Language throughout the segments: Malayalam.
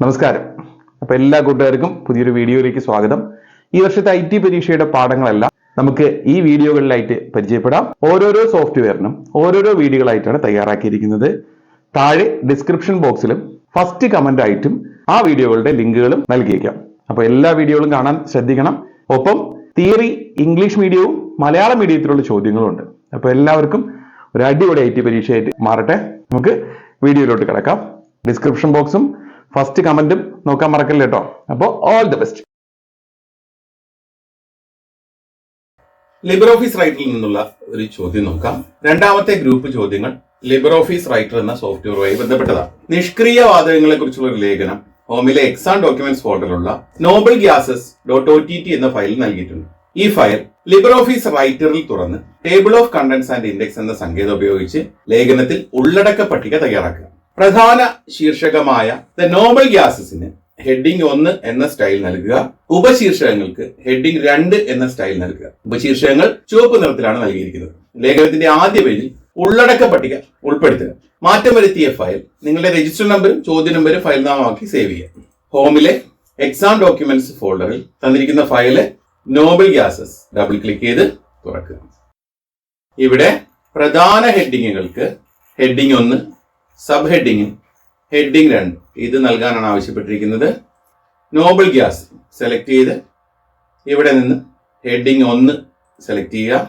നമസ്കാരം. അപ്പൊ എല്ലാ കൂട്ടുകാർക്കും പുതിയൊരു വീഡിയോയിലേക്ക് സ്വാഗതം. ഈ വർഷത്തെ ഐ ടി പരീക്ഷയുടെ പാഠങ്ങളെല്ലാം നമുക്ക് ഈ വീഡിയോകളിലായിട്ട് പരിചയപ്പെടാം. ഓരോരോ സോഫ്റ്റ്വെയറിനും ഓരോരോ വീഡിയോകളായിട്ടാണ് തയ്യാറാക്കിയിരിക്കുന്നത്. താഴെ ഡിസ്ക്രിപ്ഷൻ ബോക്സിലും ഫസ്റ്റ് കമന്റ് ആയിട്ടും ആ വീഡിയോകളുടെ ലിങ്കുകളും നൽകിയേക്കാം. അപ്പൊ എല്ലാ വീഡിയോകളും കാണാൻ ശ്രദ്ധിക്കണം. ഒപ്പം തിയറി ഇംഗ്ലീഷ് മീഡിയവും മലയാളം മീഡിയത്തിലുള്ള ചോദ്യങ്ങളുണ്ട് അപ്പൊ എല്ലാവർക്കും ഒരു അടിപൊളി ഐ ടി പരീക്ഷയായിട്ട് മാറട്ടെ. നമുക്ക് വീഡിയോയിലോട്ട് കിടക്കാം. ഡിസ്ക്രിപ്ഷൻ ബോക്സും ഫസ്റ്റ് കമന്റും നോക്കാൻ മറക്കല്ലേ കേട്ടോ അപ്പോൾ all the best LibreOffice റൈറ്ററിൽ നിന്നുള്ള ഒരു ചോദ്യം നോക്കാം. രണ്ടാമത്തെ ഗ്രൂപ്പ് ചോദ്യങ്ങൾ ലിബർ ഓഫീസ് റൈറ്റർ എന്ന സോഫ്റ്റ്വെയറുമായി ബന്ധപ്പെട്ടതാണ്. നിഷ്ക്രിയ വാതകങ്ങളെ കുറിച്ചുള്ള ഒരു ലേഖനം ഹോമിലെ exam documents ഫോൾഡറിലുള്ള noble gases dot O T T എന്ന ഫയൽ നൽകിയിട്ടുണ്ട്. ഈ ഫയൽ ലിബർ ഓഫീസ് റൈറ്ററിൽ തുറന്ന് table of contents and index എന്ന സങ്കേതം ഉപയോഗിച്ച് ലേഖനത്തിൽ ഉള്ളടക്ക പട്ടിക തയ്യാറാക്കുക. പ്രധാന ശീർഷകമായ ദ നോബൽ ഗ്യാസസിന് ഹെഡിംഗ് ഒന്ന് എന്ന സ്റ്റൈൽ നൽകുക. ഉപശീർഷകങ്ങൾക്ക് ഹെഡിംഗ് രണ്ട് എന്ന സ്റ്റൈൽ നൽകുക. ഉപശീർഷകങ്ങൾ ചുവപ്പ് നിറത്തിലാണ് നൽകിയിരിക്കുന്നത്. ലേഖനത്തിന്റെ ആദ്യ പേജിൽ ഉള്ളടക്ക പട്ടിക ഉൾപ്പെടുത്തുക. മാറ്റം വരുത്തിയ ഫയൽ നിങ്ങളുടെ രജിസ്റ്റർ നമ്പറും ചോദ്യ നമ്പറും ഫയൽ നാമമാക്കി സേവ് ചെയ്യുക. ഹോമിലെ എക്സാം ഡോക്യുമെന്റ്സ് ഫോൾഡറിൽ തന്നിരിക്കുന്ന file noble gases double click ചെയ്ത് തുറക്കുക. ഇവിടെ പ്രധാന ഹെഡിങ്ങുകൾക്ക് ഹെഡിംഗ് ഒന്ന് സബ് ഹെഡിങ് ഹെഡിങ് രണ്ട്. ഇത് നൽകാനാണ് ആവശ്യപ്പെട്ടിരിക്കുന്നത്. നോബിൾ ഗ്യാസ് സെലക്ട് ചെയ്ത് ഇവിടെ നിന്ന് ഹെഡിങ് ഒന്ന് സെലക്ട് ചെയ്യുക.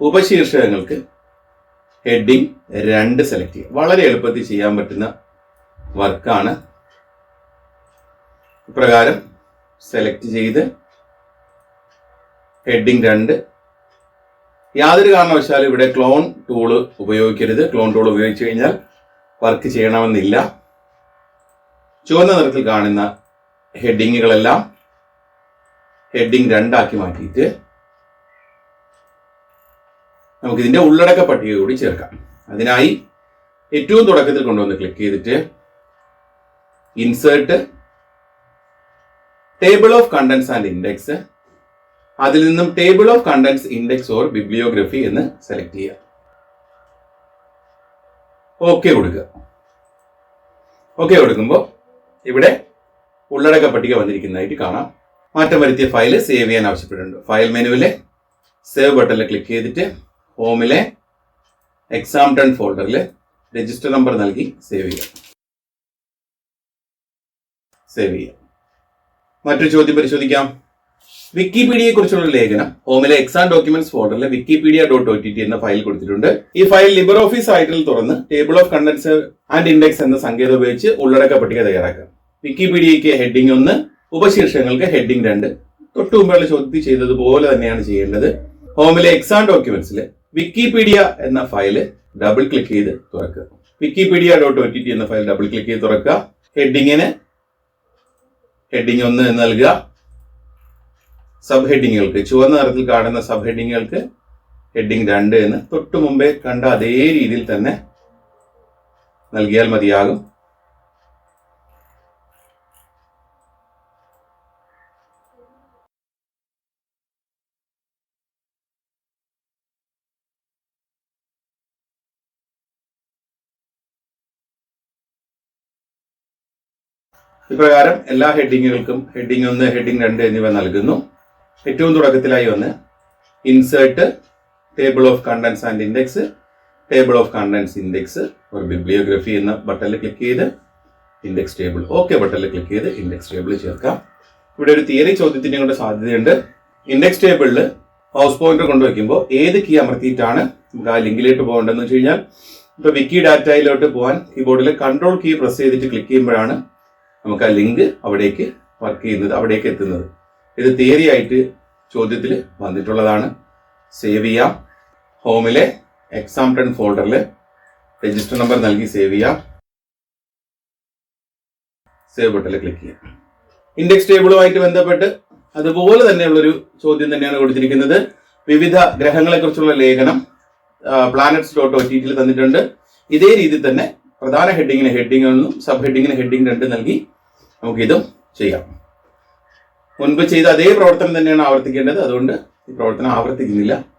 ഉപശീർഷകങ്ങൾക്ക് ഹെഡിങ് രണ്ട് സെലക്ട് ചെയ്യുക. വളരെ എളുപ്പത്തിൽ ചെയ്യാൻ പറ്റുന്ന വർക്കാണ്. ഇപ്രകാരം സെലക്ട് ചെയ്ത് ഹെഡിങ് രണ്ട് യാതൊരു കാരണവശാലും ഇവിടെ ക്ലോൺ ടൂൾ ഉപയോഗിക്കരുത്. ക്ലോൺ ടൂൾ ഉപയോഗിച്ച് കഴിഞ്ഞാൽ വർക്ക് ചെയ്യണമെന്നില്ല. ചുവന്ന നിറത്തിൽ കാണുന്ന ഹെഡിങ്ങുകളെല്ലാം ഹെഡിങ് രണ്ടാക്കി മാറ്റിയിട്ട് നമുക്കിതിന്റെ ഉള്ളടക്ക പട്ടിക കൂടി ചേർക്കാം. അതിനായി ഏറ്റവും തുടക്കത്തിൽ കൊണ്ടുവന്ന് ക്ലിക്ക് ചെയ്തിട്ട് insert table of contents and index അതിൽ നിന്നും table of contents index or bibliography എന്ന് സെലക്ട് ചെയ്യുക. ഓക്കെ കൊടുക്കുക. ഓക്കെ കൊടുക്കുമ്പോൾ ഇവിടെ ഉള്ളടക്ക പട്ടിക വന്നിരിക്കുന്നതായിട്ട് കാണാം. മാറ്റം വരുത്തിയ ഫയൽ സേവ് ചെയ്യാൻ ആവശ്യപ്പെട്ടിട്ടുണ്ട് ഫയൽ മെനുവിലെ സേവ് ബട്ടണിൽ ക്ലിക്ക് ചെയ്തിട്ട് ഹോമിലെ എക്സാം ടൺ ഫോൾഡറിൽ രജിസ്റ്റർ നമ്പർ നൽകി സേവ് ചെയ്യാം സേവ് ചെയ്യാം മറ്റൊരു ചോദ്യം പരിശോധിക്കാം. വിക്കിപീഡിയയെ കുറിച്ചുള്ള ലേഖനം. ഹോമിലെ exam documents ഫോർഡറിലെ Wikipedia dot O T T എന്ന ഫയൽ കൊടുത്തിട്ടുണ്ട്. ഈ ഫയൽ ലിബർ ഓഫീസ് സൈറ്റിൽ തുറന്ന് table of contents and index എന്ന സങ്കേതം ഉപയോഗിച്ച് ഉള്ളടക്ക പട്ടിക തയ്യാറാക്കാം വിക്കിപീഡിയയ്ക്ക് ഹെഡിംഗ് ഒന്ന് ഉപശീർഷകങ്ങൾക്ക് ഹെഡിംഗ് രണ്ട്. തൊട്ടു മുമ്പുള്ള ചോദ്യത്തിൽ ചെയ്തതുപോലെ തന്നെയാണ് ചെയ്യേണ്ടത്. ഹോമിലെ എക്സാം ഡോക്യുമെന്റ്സിൽ വിക്കിപീഡിയ എന്ന ഫയൽ ഡബിൾ ക്ലിക്ക് ചെയ്ത് തുറക്കുക. Wikipedia dot O T T എന്ന ഫയൽ ഡബിൾ ക്ലിക്ക് ചെയ്ത് തുറക്കുക. ഹെഡിങ്ങിന് ഹെഡിങ് ഒന്ന് നൽകുക. സബ് ഹെഡിങ്ങുകൾക്ക് ചുവന്ന നിറത്തിൽ കാണുന്ന സബ് ഹെഡിങ്ങുകൾക്ക് ഹെഡിങ് രണ്ട് എന്ന് തൊട്ടു മുമ്പേ കണ്ട അതേ രീതിയിൽ തന്നെ നൽകിയാൽ മതിയാകും. ഇപ്രകാരം എല്ലാ ഹെഡിങ്ങുകൾക്കും ഹെഡിങ് ഒന്ന് ഹെഡിങ് രണ്ട് എന്നിവ നൽകുന്നു. ഏറ്റവും തുടക്കത്തിലായി വന്ന് insert table of contents and index table of contents index ഒരു ബിബ്ലിയോഗ്രഫി എന്ന ബട്ടണിൽ ക്ലിക്ക് ചെയ്ത് ഇൻഡെക്സ് ടേബിൾ ഓക്കെ ബട്ടണിൽ ക്ലിക്ക് ചെയ്ത് ഇൻഡെക്സ് ടേബിൾ ചേർക്കാം. ഇവിടെ ഒരു തിയറി ചോദ്യത്തിന്റെ കൂടെ സാധ്യതയുണ്ട്. ഇൻഡെക്സ് ടേബിളിൽ ഹൗസ് പോയിന്റർ കൊണ്ടുവയ്ക്കുമ്പോൾ ഏത് കീ അമർത്തിയിട്ടാണ് നമുക്ക് ആ ലിങ്കിലേക്ക് പോകേണ്ടതെന്ന് വെച്ച് കഴിഞ്ഞാൽ ഇപ്പൊ വിക്കി ഡാറ്റയിലോട്ട് പോകാൻ കീബോർഡിൽ കൺട്രോൾ കീ പ്രസ് ചെയ്തിട്ട് ക്ലിക്ക് ചെയ്യുമ്പോഴാണ് നമുക്ക് ആ ലിങ്ക് അവിടേക്ക് വർക്ക് ചെയ്യുന്നത് അവിടേക്ക് എത്തുന്നത്. ഇത് തിയറി ആയിട്ട് ചോദ്യത്തിൽ വന്നിട്ടുള്ളതാണ്. സേവ് ചെയ്യാം. ഹോമിലെ എക്സാം ടെൻ ഫോൾഡറിൽ രജിസ്റ്റർ നമ്പർ നൽകി സേവ് ചെയ്യാം. സേവ് ബട്ടണിൽ ക്ലിക്ക് ചെയ്യാം. ഇൻഡെക്സ് ടേബിളുമായിട്ട് ബന്ധപ്പെട്ട് അതുപോലെ തന്നെയുള്ളൊരു ചോദ്യം തന്നെയാണ് കൊടുത്തിരിക്കുന്നത്. വിവിധ ഗ്രഹങ്ങളെക്കുറിച്ചുള്ള ലേഖനം പ്ലാനറ്റ്സ് ഡോട്ട് ഒ ടിയിൽ തന്നിട്ടുണ്ട്. ഇതേ രീതിയിൽ തന്നെ പ്രധാന ഹെഡിങ്ങിന് ഹെഡിങ് ഒന്നും സബ് ഹെഡിങ്ങിന് ഹെഡിങ് രണ്ട് നൽകി നമുക്കിതും ചെയ്യാം. മുൻപ് ചെയ്ത അതേ പ്രവർത്തനം തന്നെയാണ് ആവർത്തിക്കേണ്ടത്. അതുകൊണ്ട് ഈ പ്രവർത്തനം ആവർത്തിക്കുന്നില്ല.